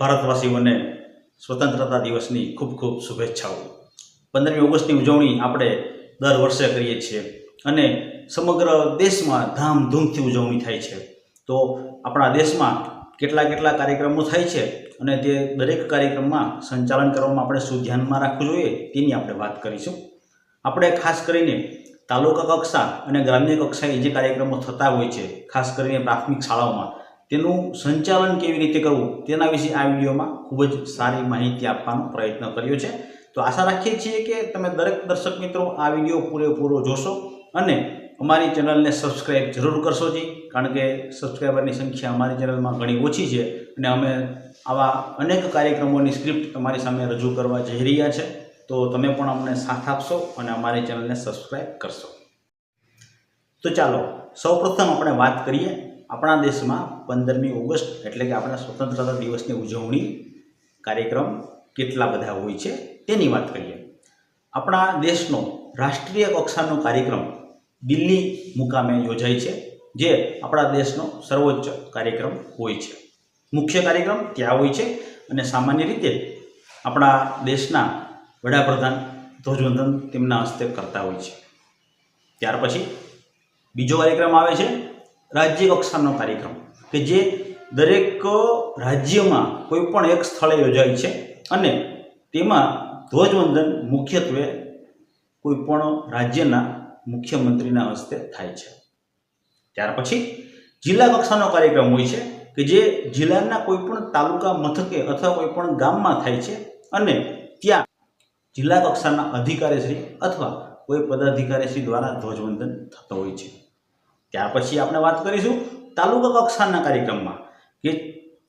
ભારતવાસીઓને સ્વતંત્રતા દિવસની ખૂબ ખૂબ શુભેચ્છાઓ. પંદરમી ઓગસ્ટની ઉજવણી આપણે દર વર્ષે કરીએ છીએ અને સમગ્ર દેશમાં ધામધૂમથી ઉજવણી થાય છે. તો આપણા દેશમાં કેટલા કેટલા કાર્યક્રમો થાય છે અને તે દરેક કાર્યક્રમમાં સંચાલન કરવામાં આપણે શું ધ્યાનમાં રાખવું જોઈએ તેની આપણે વાત કરીશું. આપણે ખાસ કરીને તાલુકા કક્ષા અને ગ્રામ્ય કક્ષાએ જે કાર્યક્રમો થતા હોય છે, ખાસ કરીને પ્રાથમિક શાળાઓમાં તેનું સંચાલન કેવી રીતે કરવું તેના વિશે આ વિડીયોમાં ખૂબ જ સારી માહિતી આપવાનો પ્રયત્ન કર્યો છે. તો આશા રાખીએ છીએ કે તમે દરેક દર્શક મિત્રો આ વીડિયો પૂરેપૂરો જોશો અને અમારી ચેનલને સબસ્ક્રાઈબ જરૂર કરશો જી, કારણ કે સબસ્ક્રાઈબરની સંખ્યા અમારી ચેનલમાં ઘણી ઓછી છે અને અમે આવા અનેક કાર્યક્રમોની સ્ક્રિપ્ટ તમારી સામે રજૂ કરવા જઈ રહ્યા છે. તો તમે પણ અમને સાથ આપશો અને અમારી ચેનલને સબસ્ક્રાઈબ કરશો. તો ચાલો, સૌપ્રથમ આપણે વાત કરીએ આપણા દેશમાં પંદરમી ઓગસ્ટ એટલે કે આપણા સ્વતંત્રતા દિવસની ઉજવણી કાર્યક્રમ કેટલા બધા હોય છે તેની વાત કરીએ. આપણા દેશનો રાષ્ટ્રીય કક્ષાનો કાર્યક્રમ દિલ્હી મુકામે યોજાય છે, જે આપણા દેશનો સર્વોચ્ચ કાર્યક્રમ હોય છે. મુખ્ય કાર્યક્રમ ત્યાં હોય છે અને સામાન્ય રીતે આપણા દેશના વડાપ્રધાન ધ્વજવંદન તેમના હસ્તે કરતા હોય છે. ત્યાર પછી બીજો કાર્યક્રમ આવે છે રાજ્ય કક્ષાનો કાર્યક્રમ, કે જે દરેક રાજ્યમાં કોઈ પણ એક સ્થળે યોજાય છે અને તેમાં ધ્વજવંદન મુખ્યત્વે કોઈ પણ રાજ્યના મુખ્યમંત્રીના હસ્તે થાય છે. ત્યાર પછી જિલ્લા કક્ષાનો કાર્યક્રમ હોય છે, કે જે જિલ્લાના કોઈ પણ તાલુકા મથકે અથવા કોઈ પણ ગામમાં થાય છે અને ત્યાં જિલ્લા કક્ષાના અધિકારીશ્રી અથવા કોઈ પદાધિકારીશ્રી દ્વારા ધ્વજવંદન થતો હોય છે. ત્યાર પછી આપણે વાત કરીશું તાલુકા કક્ષાના કાર્યક્રમમાં, કે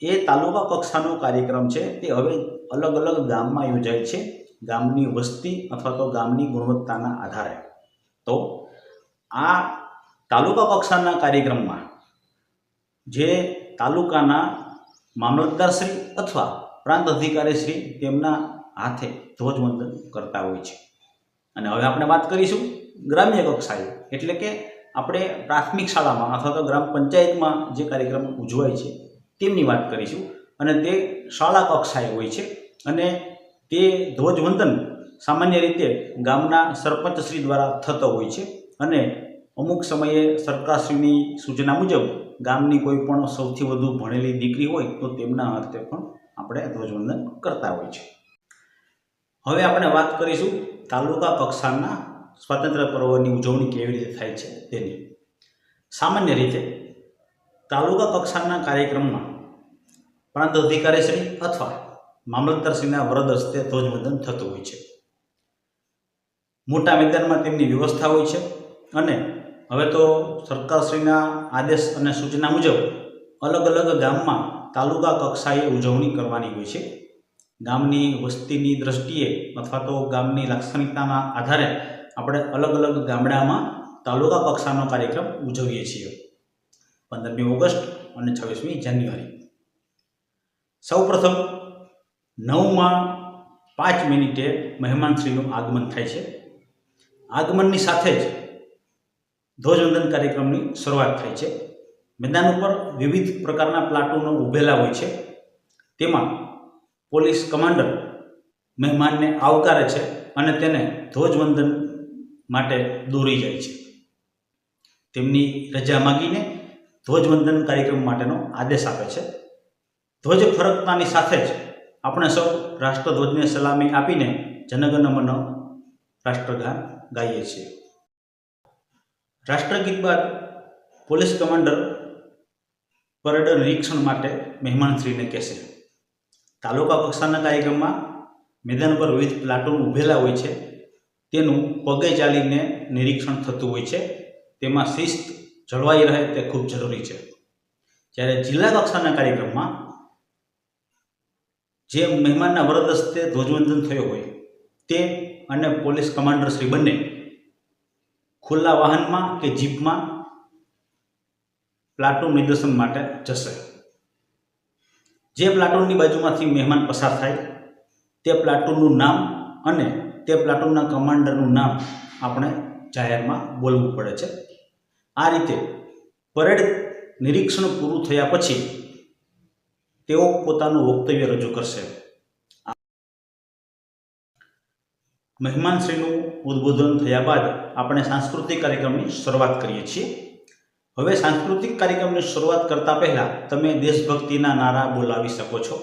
એ તાલુકા કક્ષાનો કાર્યક્રમ છે તે હવે અલગ અલગ ગામમાં યોજાય છે, ગામની વસ્તી અથવા તો ગામની ગુણવત્તાના આધારે. તો આ તાલુકા કક્ષાના કાર્યક્રમમાં જે તાલુકાના મામલતદારશ્રી અથવા પ્રાંત અધિકારીશ્રી તેમના હાથે ધ્વજવંદન કરતા હોય છે. અને હવે આપણે વાત કરીશું ગ્રામ્ય કક્ષાએ, એટલે કે આપણે પ્રાથમિક શાળામાં અથવા તો ગ્રામ પંચાયતમાં જે કાર્યક્રમ ઉજવાય છે, તેમની વાત કરીશું. અને તે શાળા કક્ષાએ હોય છે. અને તે ધ્વજવંદન સામાન્ય રીતે ગામના સરપંચશ્રી દ્વારા થતો હોય છે. અને અમુક સમયે સરકારશ્રીની સૂચના મુજબ ગામની કોઈ પણ સૌથી વધુ ભણેલી દીકરી હોય તો તેમના અર્થે પણ આપણે ધ્વજવંદન કરતા હોય છે. હવે આપણે વાત કરીશું તાલુકા કક્ષાના સ્વાતંત્ર્ય પર્વની ઉજવણી કેવી રીતે થાય છે તેની. સામાન્ય રીતે તાલુકા કક્ષાના કાર્યક્રમમાં પ્રાંત અધિકારીશ્રી અથવા મામલતદારશ્રીના વરદ હસ્તે ધ્વજવંદન થતું હોય છે. મોટા મેદાનમાં તેમની વ્યવસ્થા હોય છે અને હવે તો સરકારશ્રીના આદેશ અને સૂચના મુજબ અલગ અલગ ગામમાં તાલુકા કક્ષાએ ઉજવણી કરવાની હોય છે. ગામની વસ્તીની દ્રષ્ટિએ અથવા તો ગામની લાક્ષણિકતાના આધારે આપણે અલગ અલગ ગામડામાં તાલુકા કક્ષાનો કાર્યક્રમ ઉજવીએ છીએ. પંદરમી ઓગસ્ટ અને છવ્વીસમી જાન્યુઆરી. સૌપ્રથમ નવમાં પાંચ મિનિટે મહેમાનશ્રીનું આગમન થાય છે. આગમનની સાથે જ ધ્વજવંદન કાર્યક્રમની શરૂઆત થાય છે. મેદાન ઉપર વિવિધ પ્રકારના પ્લાટુનો ઊભેલા હોય છે. તેમાં પોલીસ કમાન્ડર મહેમાનને આવકારે છે અને તેને ધ્વજવંદન માટે દોરી જાય છે. તેમની રજા માગીને ધ્વજવંદન કાર્યક્રમ માટેનો આદેશ આપે છે. ધ્વજ ફરકતાની સાથે જ આપણે સૌ રાષ્ટ્રધ્વજને સલામી આપીને જનગણમન રાષ્ટ્રગાન ગાઈએ છીએ. રાષ્ટ્રગીત બાદ પોલીસ કમાન્ડર પરેડ નિરીક્ષણ માટે મહેમાનશ્રીને કહેશે, તાલુકા કક્ષાના કાર્યક્રમમાં મેદાન પર વિવિધ પ્લાટૂન ઊભેલા હોય છે. તેનું પગે ચાલીને નિરીક્ષણ થતું હોય છે. તેમાં શિસ્ત જળવાઈ રહે તે ખૂબ જરૂરી છે. જ્યારે જિલ્લા કક્ષાના કાર્યક્રમમાં જે મહેમાનના વરદ હસ્તે ધ્વજવંદન થયો હોય, તે અને પોલીસ કમાન્ડર શ્રી બંને ખુલ્લા વાહનમાં કે જીપમાં પ્લાટૂન નિદર્શન માટે જશે. જે પ્લાટૂનની બાજુમાંથી મહેમાન પસાર થાય, તે પ્લાટૂનનું નામ અને તે પ્લાટુનના કમાન્ડરનું નામ આપણે જાહેરમાં બોલવું પડે છે. આ રીતે પરેડ નિરીક્ષણ પૂરું થયા પછી તેઓ પોતાનું વક્તવ્ય રજૂ કરશે. મહેમાનશ્રીનું ઉદ્બોધન થયા બાદ આપણે સાંસ્કૃતિક કાર્યક્રમની શરૂઆત કરીએ છીએ. હવે સાંસ્કૃતિક કાર્યક્રમની શરૂઆત કરતા પહેલા તમે દેશભક્તિના નારા બોલાવી શકો છો.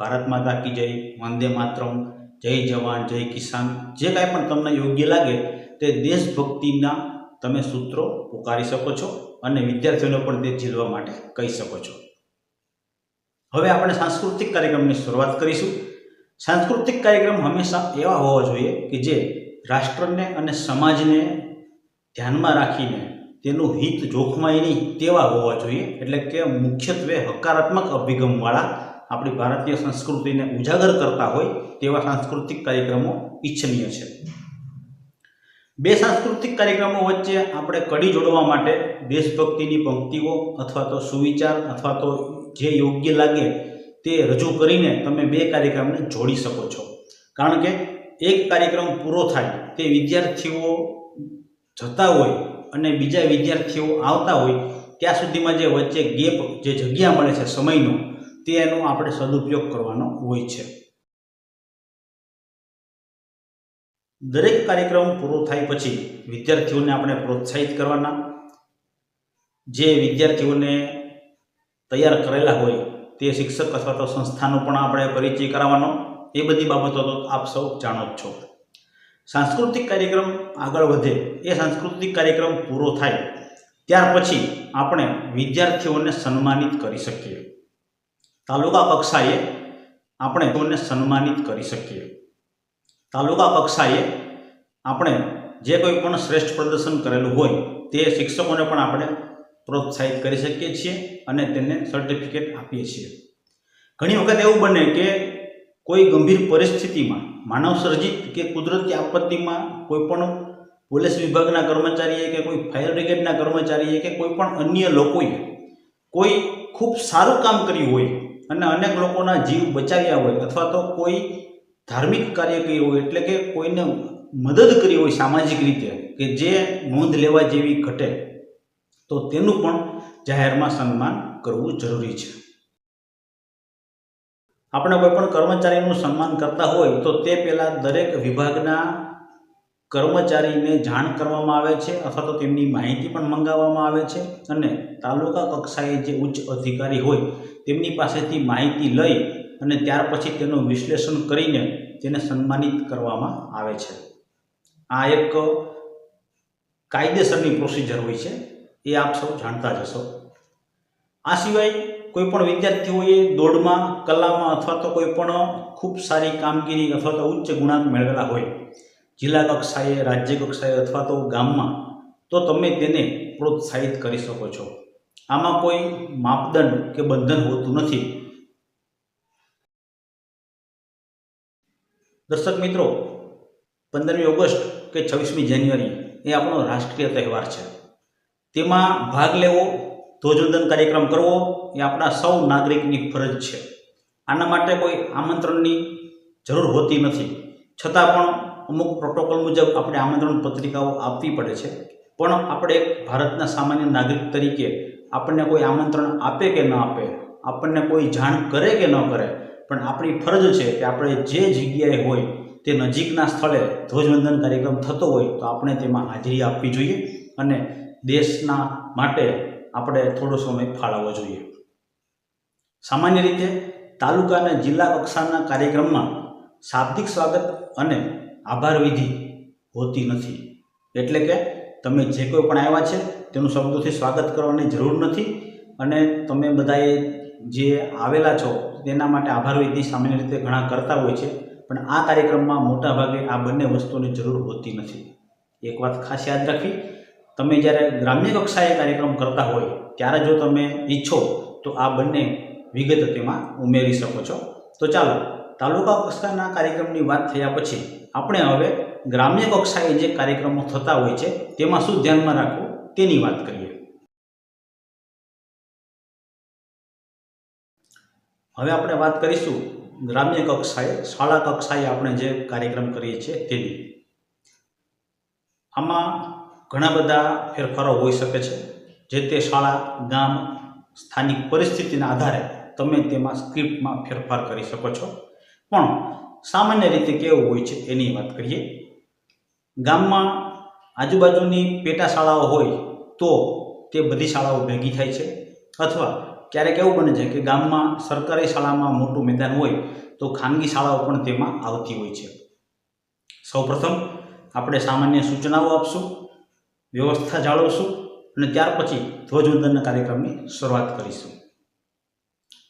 ભારત માતા કી જય, વંદે માતરમ જય જવાન, જય કિસાન, જે કાંઈ પણ તમને યોગ્ય લાગે તે દેશભક્તિના તમે સૂત્રો પુકારી શકો છો અને વિદ્યાર્થીઓને પણ તે ઝીલવા માટે કહી શકો છો. હવે આપણે સાંસ્કૃતિક કાર્યક્રમની શરૂઆત કરીશું. સાંસ્કૃતિક કાર્યક્રમ હંમેશા એવા હોવા જોઈએ કે જે રાષ્ટ્રને અને સમાજને ધ્યાનમાં રાખીને તેનું હિત જોખમાય નહીં તેવા હોવા જોઈએ, એટલે કે મુખ્યત્વે હકારાત્મક અભિગમવાળા આપણી ભારતીય સંસ્કૃતિને ઉજાગર કરતા હોય તેવા સાંસ્કૃતિક કાર્યક્રમો ઈચ્છનીય છે. બે સાંસ્કૃતિક કાર્યક્રમો વચ્ચે આપણે કડી જોડવા માટે દેશભક્તિની પંક્તિઓ અથવા તો સુવિચાર અથવા તો જે યોગ્ય લાગે તે રજૂ કરીને તમે બે કાર્યક્રમને જોડી શકો છો. કારણ કે એક કાર્યક્રમ પૂરો થાય તે વિદ્યાર્થીઓ જતા હોય અને બીજા વિદ્યાર્થીઓ આવતા હોય, ત્યાં સુધીમાં જે વચ્ચે ગેપ, જે જગ્યા મળે છે સમયનો તેનો આપણે સદુપયોગ કરવાનો હોય છે. દરેક કાર્યક્રમ પૂરો થાય પછી વિદ્યાર્થીઓને આપણે પ્રોત્સાહિત કરવાના. જે વિદ્યાર્થીઓને તૈયાર કરેલા હોય તે શિક્ષક અથવા તો સંસ્થાનો પણ આપણે પરિચય કરાવવાનો. એ બધી બાબતો તો આપ સૌ જાણો જ છો. સાંસ્કૃતિક કાર્યક્રમ આગળ વધે, એ સાંસ્કૃતિક કાર્યક્રમ પૂરો થાય, ત્યાર પછી આપણે વિદ્યાર્થીઓને સન્માનિત કરી શકીએ. તાલુકા કક્ષાએ આપણે તેઓને સન્માનિત કરી શકીએ. તાલુકા કક્ષાએ આપણે જે કોઈ પણ શ્રેષ્ઠ પ્રદર્શન કરેલું હોય તે શિક્ષકોને પણ આપણે પ્રોત્સાહિત કરી શકીએ છીએ અને તેને સર્ટિફિકેટ આપીએ છીએ. ઘણી વખત એવું બને કે કોઈ ગંભીર પરિસ્થિતિમાં, માનવ સર્જિત કે કુદરતી આપત્તિમાં કોઈ પણ પોલીસ વિભાગના કર્મચારીએ કે કોઈ ફાયર બ્રિગેડના કર્મચારીએ કે કોઈ પણ અન્ય લોકોએ કોઈ ખૂબ સારું કામ કર્યું હોય અને અનેક લોકોના જીવ બચાવ્યા હોય અથવા તો કોઈ ધાર્મિક કાર્ય કર્યું હોય એટલે કે કોઈને મદદ કરી હોય સામાજિક રીતે કે જે નોંધ લેવા જેવી ઘટે, તો તેનું પણ જાહેરમાં સન્માન કરવું જરૂરી છે. આપણે કોઈ પણ કર્મચારીનું સન્માન કરતા હોય તો તે પહેલાં દરેક વિભાગના કર્મચારીને જાણ કરવામાં આવે છે અથવા તો તેમની માહિતી પણ મંગાવવામાં આવે છે અને તાલુકા કક્ષાએ જે ઉચ્ચ અધિકારી હોય તેમની પાસેથી માહિતી લઈ અને ત્યાર પછી તેનું વિશ્લેષણ કરીને તેને સન્માનિત કરવામાં આવે છે. આ એક કાયદેસરની પ્રોસિજર હોય છે. એ આપ સૌ જાણતા જ હશો. આ સિવાય કોઈ પણ વિદ્યાર્થીઓએ દોડમાં, કલામાં અથવા તો કોઈ પણ ખૂબ સારી કામગીરી અથવા તો ઉચ્ચ ગુણાંક મેળવેલા હોય જિલ્લા કક્ષાએ, રાજ્ય કક્ષાએ અથવા તો ગામમાં, તો તમે તેને પ્રોત્સાહિત કરી શકો છો. આમાં કોઈ માપદંડ કે બંધન હોતું નથી. દર્શક મિત્રો, પંદરમી ઓગસ્ટ કે છવ્વીસમી જાન્યુઆરી એ આપણો રાષ્ટ્રીય તહેવાર છે. તેમાં ભાગ લેવો, ધ્વજવંદન કાર્યક્રમ કરવો એ આપણા સૌ નાગરિકની ફરજ છે. આના માટે કોઈ આમંત્રણની જરૂર હોતી નથી. છતાં પણ અમુક પ્રોટોકોલ મુજબ આપણે આમંત્રણ પત્રિકાઓ આપવી પડે છે. પણ આપણે ભારતના સામાન્ય નાગરિક તરીકે આપણને કોઈ આમંત્રણ આપે કે ન આપે, આપણને કોઈ જાણ કરે કે ન કરે, પણ આપણી ફરજ છે કે આપણે જે જગ્યાએ હોય તે નજીકના સ્થળે ધ્વજવંદન કાર્યક્રમ થતો હોય તો આપણે તેમાં હાજરી આપવી જોઈએ અને દેશના માટે આપણે થોડો સમય ફાળવવો જોઈએ. સામાન્ય રીતે તાલુકા અને જિલ્લા કક્ષાના કાર્યક્રમમાં શાબ્દિક સ્વાગત અને આભાર વિધિ હોતી નથી. એટલે કે તમે જે કોઈ પણ આવ્યા છે, તેનું શબ્દોથી સ્વાગત કરવાની જરૂર નથી અને તમે બધાએ જે આવેલા છો, તેના માટે આભાર વિધિ સામાન્ય રીતે ઘણા કરતા હોય છે, પણ આ કાર્યક્રમમાં મોટાભાગે આ બંને વસ્તુની જરૂર હોતી નથી. એક વાત ખાસ યાદ રાખવી, તમે જ્યારે ગ્રામ્ય કક્ષાએ કાર્યક્રમ કરતા હોય, ત્યારે જો તમે ઈચ્છો, તો આ બંને વિગત તેમાં ઉમેરી શકો છો. તો ચાલો, તાલુકા કક્ષાના કાર્યક્રમની વાત થયા પછી આપણે હવે ગ્રામ્ય કક્ષાએ જે કાર્યક્રમો થતા હોય છે, તેમાં શું ધ્યાનમાં રાખવું, તેની વાત કરીએ. હવે આપણે વાત કરીશું ગ્રામ્ય કક્ષાએ, શાળા કક્ષાએ આપણે જે કાર્યક્રમ કરીએ છીએ તેની. આમાં ઘણા બધા ફેરફારો હોઈ શકે છે. જે તે શાળા, ગામ, સ્થાનિક પરિસ્થિતિના આધારે તમે તેમાં સ્ક્રિપ્ટમાં ફેરફાર કરી શકો છો. પણ સામાન્ય રીતે કેવું હોય છે એની વાત કરીએ. ગામમાં આજુબાજુની પેટા શાળાઓ હોય તો તે બધી શાળાઓ ભેગી થાય છે. અથવા ક્યારેક એવું બને છે કે ગામમાં સરકારી શાળામાં મોટું મેદાન હોય તો ખાનગી શાળાઓ પણ તેમાં આવતી હોય છે. સૌપ્રથમ આપણે સામાન્ય સૂચનાઓ આપશું, વ્યવસ્થા જાળવશું અને ત્યાર પછી ધ્વજવંદનના કાર્યક્રમની શરૂઆત કરીશું.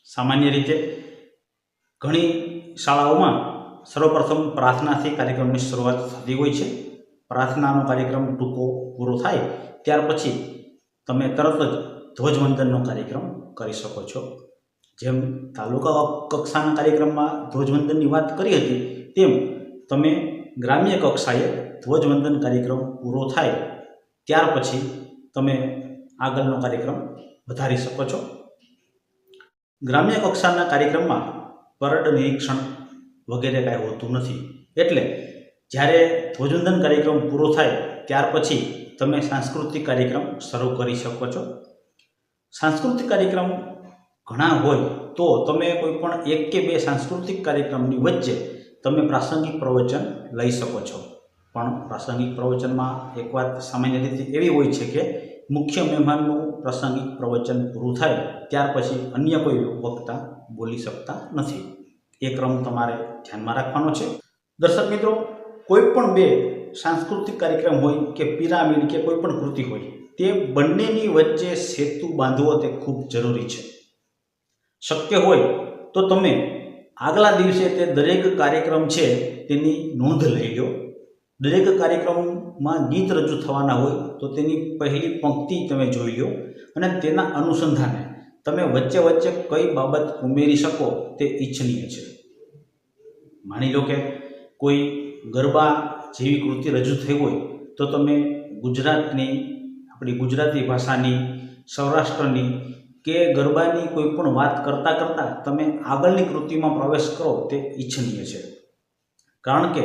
સામાન્ય રીતે ઘણી શાળાઓમાં સર્વપ્રથમ પ્રાર્થનાથી કાર્યક્રમની શરૂઆત થતી હોય છે. પ્રાર્થનાનો કાર્યક્રમ ટૂંકો પૂરો થાય ત્યાર પછી તમે તરત જ ધ્વજવંદનનો કાર્યક્રમ કરી શકો છો. જેમ તાલુકા કક્ષાના કાર્યક્રમમાં ધ્વજવંદનની વાત કરી હતી, તેમ તમે ગ્રામ્ય કક્ષાએ ધ્વજવંદન કાર્યક્રમ પૂરો થાય ત્યાર પછી તમે આગળનો કાર્યક્રમ વધારી શકો છો. ગ્રામ્ય કક્ષાના કાર્યક્રમમાં પરડ નિરીક્ષણ વગેરે કાંઈ હોતું નથી. એટલે જ્યારે ધ્વજવંદન કાર્યક્રમ પૂરો થાય, ત્યાર પછી તમે સાંસ્કૃતિક કાર્યક્રમ શરૂ કરી શકો છો. સાંસ્કૃતિક કાર્યક્રમ ઘણા હોય તો તમે કોઈ પણ એક કે બે સાંસ્કૃતિક કાર્યક્રમની વચ્ચે તમે પ્રાસંગિક પ્રવચન લઈ શકો છો. પણ પ્રાસંગિક પ્રવચનમાં એક વાત સામાન્ય રીતે એવી હોય છે કે મુખ્ય મહેમાનનું પ્રાસંગિક પ્રવચન પૂરું થાય, ત્યાર પછી અન્ય કોઈ વક્તા બોલી શકતા નથી. એ ક્રમ તમારે ધ્યાનમાં રાખવાનો છે. દર્શક મિત્રો, કોઈ પણ બે સાંસ્કૃતિક કાર્યક્રમ હોય કે પિરામિડ કે કોઈ પણ કૃતિ હોય, તે બંનેની વચ્ચે સેતુ બાંધવો તે ખૂબ જરૂરી છે. શક્ય હોય તો તમે આગલા દિવસે તે દરેક કાર્યક્રમ છે તેની નોંધ લઈ લો. દરેક કાર્યક્રમમાં ગીત રજૂ થવાના હોય તો તેની પહેલી પંક્તિ તમે જોઈ લો અને તેના અનુસંધાને તમે વચ્ચે વચ્ચે કઈ બાબત ઉમેરી શકો તે ઈચ્છનીય છે. માની લો કે કોઈ ગરબા જેવી કૃતિ રજૂ થઈ હોય તો તમે ગુજરાતની, આપણી ગુજરાતી ભાષાની, સૌરાષ્ટ્રની કે ગરબાની કોઈ પણ વાત કરતાં કરતાં તમે આગળની કૃતિમાં પ્રવેશ કરો તે ઈચ્છનીય છે. કારણ કે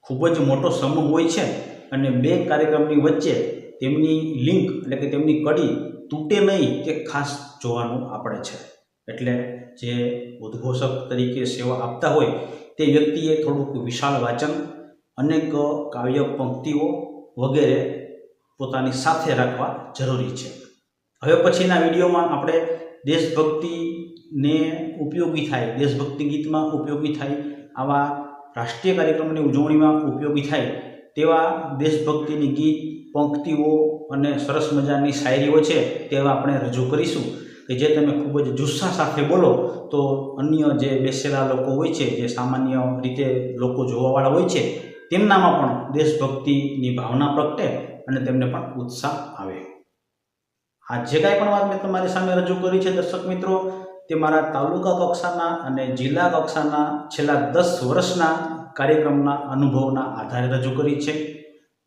ખૂબ જ મોટો સમૂહ હોય છે અને બે કાર્યક્રમની વચ્ચે તેમની લિંક એટલે કે તેમની કડી તૂટે નહીં તે ખાસ જોવાનું આપણે છે. એટલે જે ઉદ્ઘોષક તરીકે સેવા આપતા હોય તે વ્યક્તિએ થોડુંક વિશાળ વાચન, અનેક કાવ્ય પંક્તિઓ વગેરે પોતાની સાથે રાખવા જરૂરી છે. હવે પછીના વિડીયોમાં આપણે દેશભક્તિને ઉપયોગી થાય, દેશભક્તિ ગીતમાં ઉપયોગી થાય, આવા રાષ્ટ્રીય કાર્યક્રમની ઉજવણીમાં ઉપયોગી થાય તેવા દેશભક્તિની ગીત, પંક્તિઓ અને સરસ મજાની શાયરીઓ છે તેવા આપણે રજૂ કરીશું કે જે તમે ખૂબ જ જુસ્સા સાથે બોલો તો અન્ય જે બેસેલા લોકો હોય છે, જે સામાન્ય રીતે લોકો જોવાવાળા હોય છે, તેમનામાં પણ દેશભક્તિની ભાવના પ્રગટે અને તેમને પણ ઉત્સાહ આવે. આ જે કાંઈ પણ વાત મેં તમારી સામે રજૂ કરી છે દર્શક મિત્રો, તે મારા તાલુકા કક્ષાના અને જિલ્લા કક્ષાના છેલ્લા દસ વર્ષના કાર્યક્રમના અનુભવના આધારે રજૂ કરી છે.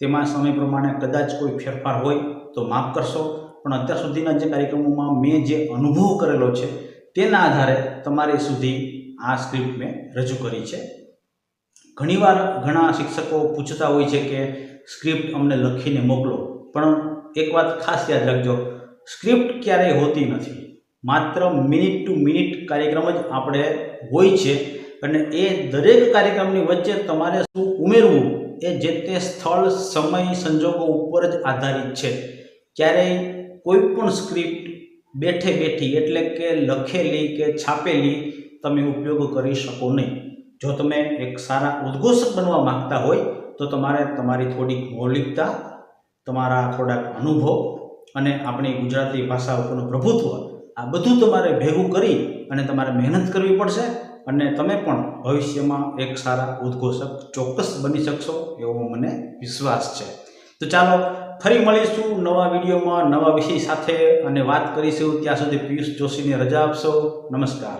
તેમાં સમય પ્રમાણે કદાચ કોઈ ફેરફાર હોય તો માફ કરશો. પણ અત્યાર સુધીના જે કાર્યક્રમોમાં મેં જે અનુભવ કરેલો છે, તેના આધારે તમારી સુધી આ સ્ક્રિપ્ટ મેં રજૂ કરી છે. ઘણીવાર ઘણા શિક્ષકો પૂછતા હોય છે કે સ્ક્રિપ્ટ અમને લખીને મોકલો. પણ એક વાત ખાસ યાદ રાખજો, સ્ક્રિપ્ટ ક્યારેય હોતી નથી. માત્ર મિનિટ ટુ મિનિટ કાર્યક્રમ જ આપણે હોય છે અને એ દરેક કાર્યક્રમની વચ્ચે તમારે શું ઉમેરવું એ જે તે સ્થળ સમય સંજોગો ઉપર જ આધારિત છે. ક્યારેય કોઈ પણ સ્ક્રિપ્ટ બેઠે બેઠી એટલે કે લખેલી કે છાપેલી તમે ઉપયોગ કરી શકો નહીં. જો તમે એક સારા ઉદ્ઘોષક બનવા માંગતા હોય, તો તમારે તમારી થોડીક મૌલિકતા, તમારા થોડાક અનુભવ અને આપણી ગુજરાતી ભાષા ઉપરનું પ્રભુત્વ, આ બધું તમારે ભેગું કરી અને તમારે મહેનત કરવી પડશે. અને તમે પણ ભવિષ્યમાં એક સારા ઉદ્ઘોષક ચોક્કસ બની શકશો એવો મને વિશ્વાસ છે. તો ચાલો ફરી મળીશું નવા વિડીયોમાં નવા વિષય સાથે અને વાત કરીશું. ત્યાં સુધી પિયુષ જોશીને રજા આપશો. નમસ્કાર.